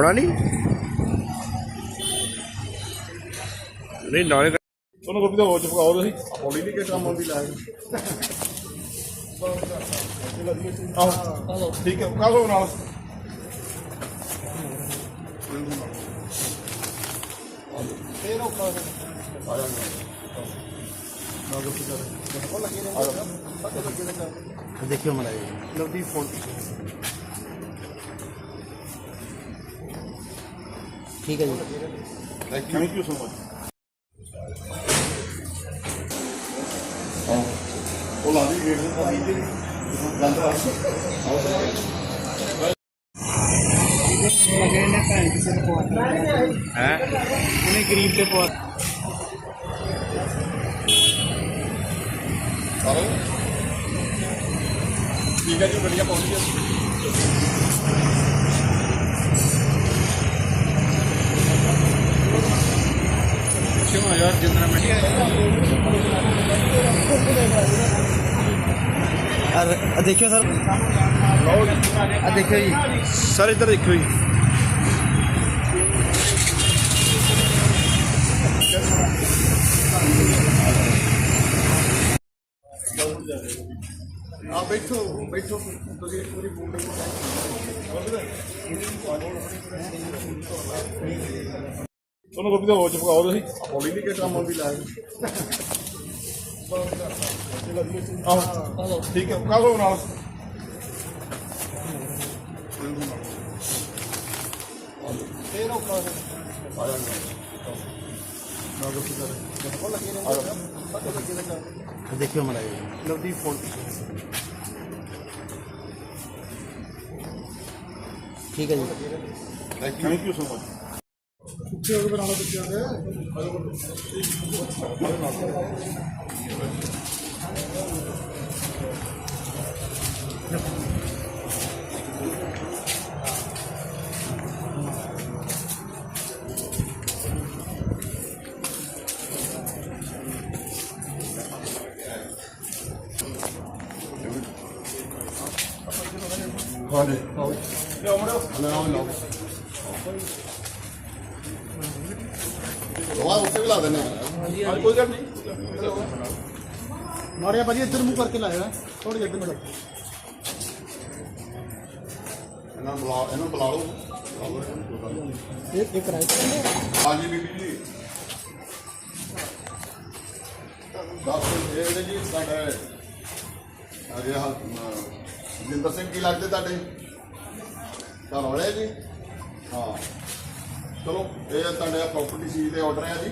ਆਉਣਾ ਨਹੀਂ? ਨਹੀਂ ਨਾਲੇ ਤੁਹਾਨੂੰ ਕੋਈ ਤਾਂ ਹੋ ਚੁਕਾਓ ਤੁਸੀਂ। ਹੌਲੀ ਨਹੀਂ ਕਿ ਕੰਮ ਆਉਂਦੀ ਲਾਇਆ ਆਹ। ਠੀਕ ਹੈ ਕਾਹੋ ਨਾਲ? ਦੇਖਿਓ ਮੜਾ ਨਵਦੀਪ ਫੋਨ ਠੀਕ ਹੈ ਜੀ ਥੈਂਕ ਯੂ ਸੋ ਮਚ ਉਹ ਲਾ ਦੀ ਗੇਟ ਦੇ ਪਾਣੀ ਤੇ ਗੰਦ ਆ ਹੈ ਉਹਨੇ ਗਰੀਬ ਤੇ ਪਵਾ ਸਾਰਾ ਠੀਕ ਹੈ ਜੀ ਗੱਡੀਆਂ ਪਹੁੰਚ ਗਈਆਂ ਯਾਰ ਜਿੰਦਰਾ ਮੰਡੀ ਆ ਦੇਖਿਓ ਸਰ। ਆ ਦੇਖਿਓ ਜੀ। ਸਰ ਇੱਧਰ ਦੇਖਿਓ ਜੀ। ਆ ਬੈਠੋ ਬੈਠੋ। ਤੁਸੀਂ ਪੂਰੀ ਬੋਲਡ ਤੁਹਾਨੂੰ ਕੋਈ ਤਾਂ ਹੋ ਚੁਕਾਓ ਤੁਸੀਂ। ਹੌਲੀ ਨਹੀਂ ਕਿ ਕੰਮ ਆਉਂਦੀ ਲਾਇਆ ਆਹ ਠੀਕ ਹੈ ਕਾਹੋ ਨਾਲ? ਦੇਖਿਓ ਮੜਾ ਨਵਦੀਪ ਫੋਨ ਠੀਕ ਹੈ ਜੀ। Thank you so much 같이 여기 나가서 뛰어야 돼. 아, 네. 야, 어머니. 아, 네, 안녕, 안녕. ਦਵਾ ਉੱਤੇ ਵੀ ਲਾ ਦਿੰਦੇ ਆ ਕੋਈ ਗੱਲ ਨਹੀਂ ਮਾਰਿਆ ਭਾਜੀ ਇੱਧਰ ਮੂੰਹ ਕਰਕੇ ਲਾਇਆ। ਥੋੜੀ ਜਿਹੀ ਇੱਧਰ ਨੂੰ ਇਹਨਾਂ ਨੂੰ ਬੁਲਾ ਇਹਨੂੰ ਬੁਲਾ ਲਓ। ਬੁਲਾ ਲਓ ਇਹਨੂੰ, ਕੋਈ ਗੱਲ ਨਹੀਂ। ਇੱਕ ਇੱਕ ਰਾਈਟ ਹਾਂਜੀ ਬੀਬੀ ਜੀ। ਦੱਸ ਇਹ ਜੀ ਸਾਡਾ ਅਜੇ ਹਾਂ ਜਿੰਦਰ ਸਿੰਘ ਕੀ ਲੱਗਦੇ ਤੁਹਾਡੇ? ਘਰ ਵਾਲੇ ਜੀ? ਹਾਂ। ਚਲੋ, ਇਹ ਤੁਹਾਡੇ ਪ੍ਰਾਪਰਟੀ ਸੀ ਦੇ ਆਰਡਰ ਹੈ ਜੀ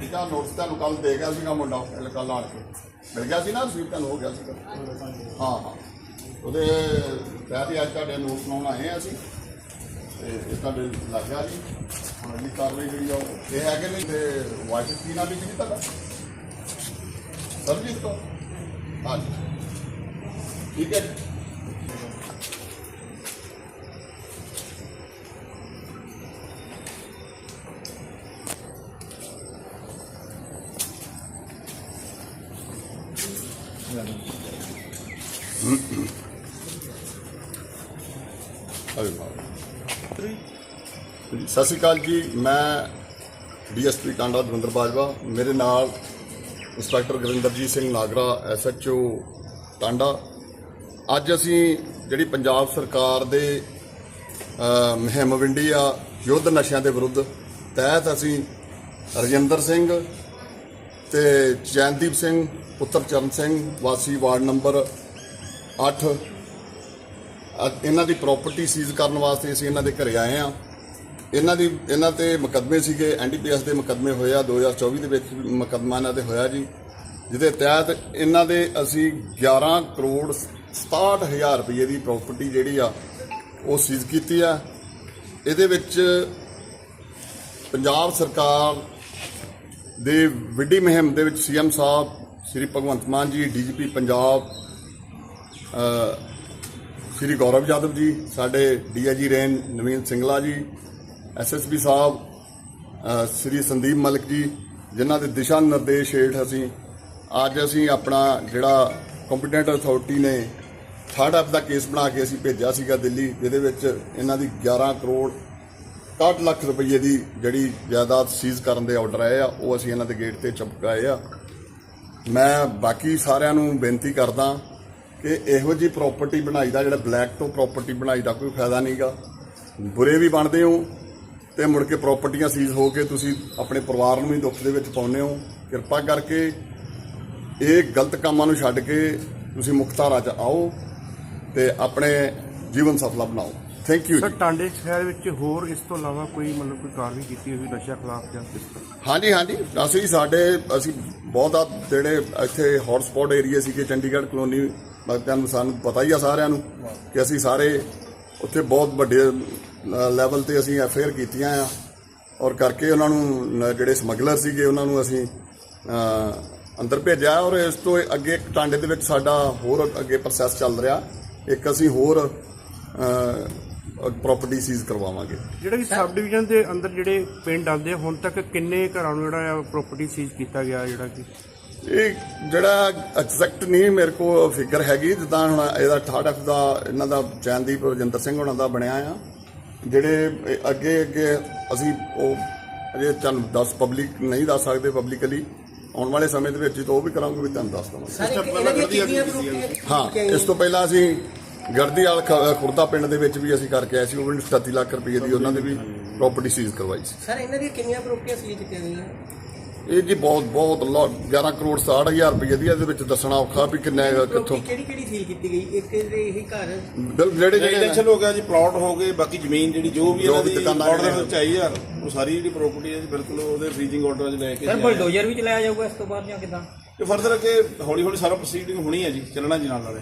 ਠੀਕ ਆ ਨੋਟਿਸ ਤੁਹਾਨੂੰ ਕੱਲ ਦੇ ਗਿਆ ਸੀਗਾ ਮੁੰਡਾ ਕੱਲ ਆਣ ਕੇ। ਮਿਲ ਗਿਆ ਸੀ ਨਾ ਸਵੀਪ ਤੁਹਾਨੂੰ, ਹੋ ਗਿਆ ਸੀ ਹਾਂ ਹਾਂ। ਉਹਦੇ ਤਹਿਤ ਹੀ ਅੱਜ ਤੁਹਾਡੇ ਨੋਟ ਸੁਣਾਉਣ ਆਏ ਆ ਅਸੀਂ। ਤੇ ਇਹ ਤੁਹਾਡੇ ਲੱਗ ਗਿਆ ਜੀ। ਹੁਣ ਅਗਲੀ ਕਾਰਵਾਈ ਜਿਹੜੀ ਆ ਉਹ ਇਹ ਹੈ ਕਿ ਨਹੀਂ, ਤੇ ਵਾਈਟ ਕੀ ਨਾਮ ਲਿਖੀ ਤੁਹਾਡਾ ਸਰਜੀਤ ਤੋਂ ਹਾਂਜੀ। ਠੀਕ ਹੈ ਅਰੇ ਵਾਹ ਸਤਿ ਸ਼੍ਰੀ ਅਕਾਲ ਜੀ ਮੈਂ ਡੀਐਸਪੀ ਟਾਂਡਾ ਦਵਿੰਦਰ ਬਾਜਵਾ। ਮੇਰੇ ਨਾਲ ਇੰਸਪੈਕਟਰ ਗੁਰਿੰਦਰਜੀਤ ਸਿੰਘ ਨਾਗਰਾ ਐਸਐਚਓ ਟਾਂਡਾ ਅੱਜ ਅਸੀਂ ਜਿਹੜੀ ਪੰਜਾਬ ਸਰਕਾਰ ਦੇ ਅ, ਮੁਹਿੰਮ ਵਿੰਡੀ ਆ ਯੁੱਧ ਨਸ਼ਿਆਂ ਦੇ ਵਿਰੁੱਧ ਤਹਿਤ ਅਸੀਂ ਰਜਿੰਦਰ ਸਿੰਘ ਤੇ ਚੈਨਦੀਪ ਸਿੰਘ ਪੁੱਤਰ ਚਰਨ ਸਿੰਘ, ਵਾਸੀ ਵਾਰਡ ਨੰਬਰ 8 ਇਹਨਾਂ ਦੀ ਪ੍ਰਾਪਰਟੀ ਸੀਜ਼ ਕਰਨ ਵਾਸਤੇ ਅਸੀਂ ਇਹਨਾਂ ਦੇ ਘਰੇ ਆਏ ਆ ਇਹਨਾਂ ਦੀ, ਇਹਨਾਂ ਤੇ ਮੁਕੱਦਮੇ ਸੀਗੇ ਐਨਡੀਪੀਐਸ ਦੇ ਮੁਕੱਦਮੇ ਹੋਏ ਆ 2024 ਦੇ ਵਿੱਚ ਮੁਕੱਦਮਾ ਇਹਨਾਂ ਤੇ ਹੋਇਆ ਜੀ। ਜਿਹਦੇ ਤਹਿਤ ਇਹਨਾਂ ਦੇ ਅਸੀਂ 11 ਕਰੋੜ 67000 ਰੁਪਏ ਦੀ ਪ੍ਰਾਪਰਟੀ ਜਿਹੜੀ ਆ, ਉਹ ਸੀਜ਼ ਕੀਤੀ ਆ। ਇਹਦੇ ਵਿੱਚ ਪੰਜਾਬ ਸਰਕਾਰ ਦੇ ਵਿੱਢੀ ਮੁਹਿੰਮ ਦੇ ਵਿੱਚ ਸੀਐਮ ਸਾਹਿਬ ਸ੍ਰੀ ਭਗਵੰਤ ਮਾਨ ਜੀ, ਡੀਜੀਪੀ ਪੰਜਾਬ ਸ਼੍ਰੀ ਗੌਰਵ ਯਾਦਵ ਜੀ, ਸਾਡੇ DIG range Naveen Singla ji SSP ਸਾਹਿਬ ਸ਼੍ਰੀ ਸੰਦੀਪ ਮਲਿਕ ਜੀ, ਜਿਨ੍ਹਾਂ ਦੇ ਦਿਸ਼ਾ ਨਿਰਦੇਸ਼ ਹੇਠ ਅਸੀਂ ਅੱਜ ਅਸੀਂ ਆਪਣਾ ਜਿਹੜਾ ਕੰਪੀਟੈਂਟ ਅਥਾਰਟੀ ਨੇ ਥਰਡ ਐਪ ਦਾ ਕੇਸ ਬਣਾ ਕੇ ਅਸੀਂ ਭੇਜਿਆ ਸੀਗਾ ਦਿੱਲੀ, ਜਿਹਦੇ ਵਿੱਚ ਇਹਨਾਂ ਦੀ 11 ਕਰੋੜ 61 ਲੱਖ ਰੁਪਏ ਦੀ ਜਿਹੜੀ ਜਾਇਦਾਦ ਸੀਜ਼ ਕਰਨ ਦੇ ਆਰਡਰ ਆਏ ਆ, ਉਹ ਅਸੀਂ ਇਹਨਾਂ ਦੇ ਗੇਟ ਤੇ ਚਪਕਾਏ ਆ। ਮੈਂ ਬਾਕੀ ਸਾਰਿਆਂ ਨੂੰ ਬੇਨਤੀ ਕਰਦਾ ਕਿ ਇਹੋ ਜੀ ਪ੍ਰਾਪਰਟੀ ਬਣਾਈ ਦਾ ਜਿਹੜਾ ਬਲੈਕ ਤੋਂ ਪ੍ਰਾਪਰਟੀ ਬਣਾਈ ਦਾ ਕੋਈ ਫਾਇਦਾ ਨਹੀਂਗਾ ਬੁਰੇ ਵੀ ਬਣਦੇ ਹੋ ਤੇ ਮੁੜ ਕੇ ਪ੍ਰਾਪਰਟੀਆਂ ਸੀਜ਼ ਹੋ ਕੇ ਤੁਸੀਂ ਆਪਣੇ ਪਰਿਵਾਰ ਨੂੰ ਵੀ ਦੁੱਖ ਦੇ ਵਿੱਚ ਪਾਉਂਦੇ ਹੋ। ਕਿਰਪਾ ਕਰਕੇ ਇਹ ਗਲਤ ਕੰਮਾਂ ਨੂੰ ਛੱਡ ਕੇ ਤੁਸੀਂ ਮੁਖਤਾਰਾ 'ਚ ਆਓ ਤੇ ਆਪਣੇ ਜੀਵਨ ਸਫਲਾ ਬਣਾਓ। ਥੈਂਕ ਯੂ ਸਰ ਟਾਂਡੇ ਸ਼ਹਿਰ ਵਿੱਚ ਹੋਰ ਇਸ ਤੋਂ ਇਲਾਵਾ ਕੋਈ ਮਤਲਬ ਕੋਈ ਕਾਰਵਾਈ ਕੀਤੀ ਹੋਈ ਨਸ਼ਾ ਖਿਲਾਫ ਜਾਂ ਕਿਸ ਤਰ੍ਹਾਂ? ਹਾਂਜੀ ਹਾਂਜੀ। ਅਸੀਂ ਸਾਡੇ ਅਸੀਂ ਬਹੁਤਾ ਜਿਹੜੇ ਇੱਥੇ ਹੌਟਸਪੌਟ ਏਰੀਆ ਸੀਗੇ, ਚੰਡੀਗੜ੍ਹ ਕਲੋਨੀ ਲੱਗਦਿਆਂ ਸਾਨੂੰ ਪਤਾ ਹੀ ਆ ਸਾਰਿਆਂ ਨੂੰ ਕਿ ਅਸੀਂ ਸਾਰੇ ਉੱਥੇ ਬਹੁਤ ਵੱਡੇ ਲੈਵਲ ਤੇ ਅਸੀਂ ਐਫਆਈਆਰ ਕੀਤੀਆਂ ਆ। ਔਰ ਕਰਕੇ ਉਹਨਾਂ ਨੂੰ ਜਿਹੜੇ ਸਮਗਲਰ ਸੀਗੇ, ਉਹਨਾਂ ਨੂੰ ਅਸੀਂ ਅੰਦਰ ਭੇਜਿਆ। ਔਰ ਇਸ ਤੋਂ ਅੱਗੇ ਇੱਕ ਟਾਂਡੇ ਦੇ ਵਿੱਚ ਸਾਡਾ ਹੋਰ ਅੱਗੇ ਪ੍ਰੋਸੈਸ ਚੱਲ ਰਿਹਾ। ਇੱਕ ਅਸੀਂ ਹੋਰ ਪ੍ਰਾਪਰਟੀ ਸੀਜ਼ ਕਰਵਾਵਾਂਗੇ। ਜਿਹੜਾ ਕਿ ਸਬ ਡਿਵੀਜ਼ਨ ਦੇ ਅੰਦਰ ਜਿਹੜੇ ਪਿੰਡ ਆਉਂਦੇ ਆ, ਹੁਣ ਤੱਕ ਕਿੰਨੇ ਘਰਾਂ ਨੂੰ ਜਿਹੜਾ ਆ ਪ੍ਰਾਪਰਟੀ ਸੀਜ਼ ਕੀਤਾ ਗਿਆ ਜਿਹੜਾ ਕਿ? ਇਹ ਜਿਹੜਾ ਐਗਜ਼ੈਕਟ ਨਹੀਂ ਮੇਰੇ ਕੋਲ ਫਿਗਰ ਹੈਗੀ ਜਿੱਦਾਂ ਹੁਣ ਇਹਦਾ ਥਰਡ ਐਫ ਦਾ ਇਹਨਾਂ ਦਾ ਚੈਨਦੀਪ ਰਜਿੰਦਰ ਸਿੰਘ ਹੋਣਾ ਦਾ ਬਣਿਆ ਆ। ਜਿਹੜੇ ਇਹ ਅੱਗੇ ਅੱਗੇ ਅਸੀਂ ਉਹ ਅਜੇ ਤੁਹਾਨੂੰ ਦੱਸ ਪਬਲਿਕ ਨਹੀਂ ਦੱਸ ਸਕਦੇ ਪਬਲਿਕਲੀ ਆਉਣ ਵਾਲੇ ਸਮੇਂ ਦੇ ਵਿੱਚ ਤਾਂ ਉਹ ਵੀ ਕਰਾਂਗੇ ਵੀ ਤੁਹਾਨੂੰ ਦੱਸ ਦਵਾਂਗੇ। ਸਰ ਇੱਕ ਇਹਨਾਂ ਦੀਆਂ ਕਿੰਨੀਆਂ ਪ੍ਰੋਪਰਟੀਆਂ ਹਾਂ ਇਸ ਤੋਂ ਪਹਿਲਾਂ ਅਸੀਂ ਗਰਦੀਵਾਲ ਖ- ਖੁਰਦਾ ਪਿੰਡ ਦੇ ਵਿੱਚ ਵੀ ਅਸੀਂ ਕਰਕੇ ਆਏ ਸੀ ਉਹ ਵੀ 37 ਲੱਖ ਰੁਪਏ ਦੀ ਉਹਨਾਂ ਦੇ ਵੀ ਪ੍ਰਾਪਰਟੀ ਸੀਜ਼ ਕਰਵਾਈ ਸੀ। ਸਰ ਇਹਨਾਂ ਦੀਆਂ ਕਿੰਨੀਆਂ ਪ੍ਰੋਪਰਟੀਆਂ ਸੀਜ਼ ਕੀਤੀਆਂ ਗਈਆਂ ਇਹ ਜੀ ਬਹੁਤ ਬਹੁਤ lot, 11 ਕਰੋੜ 60000 ਰੁਪਏ ਦੀ ਇਹਦੇ ਵਿੱਚ ਦੱਸਣਾ ਔਖਾ ਵੀ ਕਿੰਨੇ ਕਿੱਥੋਂ ਕਿਹੜੀ ਕਿਹੜੀ ਸੀਲ ਕੀਤੀ ਗਈ? ਇੱਕ ਜਿਹੜੇ ਇਹ ਘਰ? ਬਿਲ ਜਿਹੜੇ ਜਿਹੜੇ ਰੈਜ਼ੀਡੈਂਸ਼ੀਅਲ ਹੋ ਗਿਆ ਜੀ ਪਲਾਟ ਹੋ ਗਏ ਬਾਕੀ ਜ਼ਮੀਨ ਜਿਹੜੀ ਜੋ ਵੀ ਜੋ ਇਹਨਾਂ ਵੀ ਦੀ ਦੁਕਾਨਾਂ ਜਿਹੜੀਆਂ ਵਿੱਚ ਆਈ ਆ ਉਹ ਸਾਰੀ ਜਿਹੜੀ ਪ੍ਰਾਪਰਟੀ ਹੈ ਜੀ ਬਿਲਕੁਲ ਉਹਦੇ ਫ੍ਰੀਜ਼ਿੰਗ ਆਰਡਰ 'ਚ ਲੈ ਕੇ ਸਰ ਜੀ ਆਏ ਆ। ਬਲਡੋਜ਼ਰ ਵੀ ਚਲਾਇਆ ਜਾਊਗਾ ਇਸ ਤੋਂ ਬਾਅਦ ਜਾਂ ਕਿਦਾਂ? ਤੇ ਫਰਦਰ ਅੱਗੇ ਹੌਲੀ ਹੌਲੀ ਸਾਰਾ ਪ੍ਰੋਸੀਡਿੰਗ ਹੋਣੀ ਹੈ ਜੀ ਚੱਲਣਾ ਜੀ ਨਾਲ ਨਾਲੇ।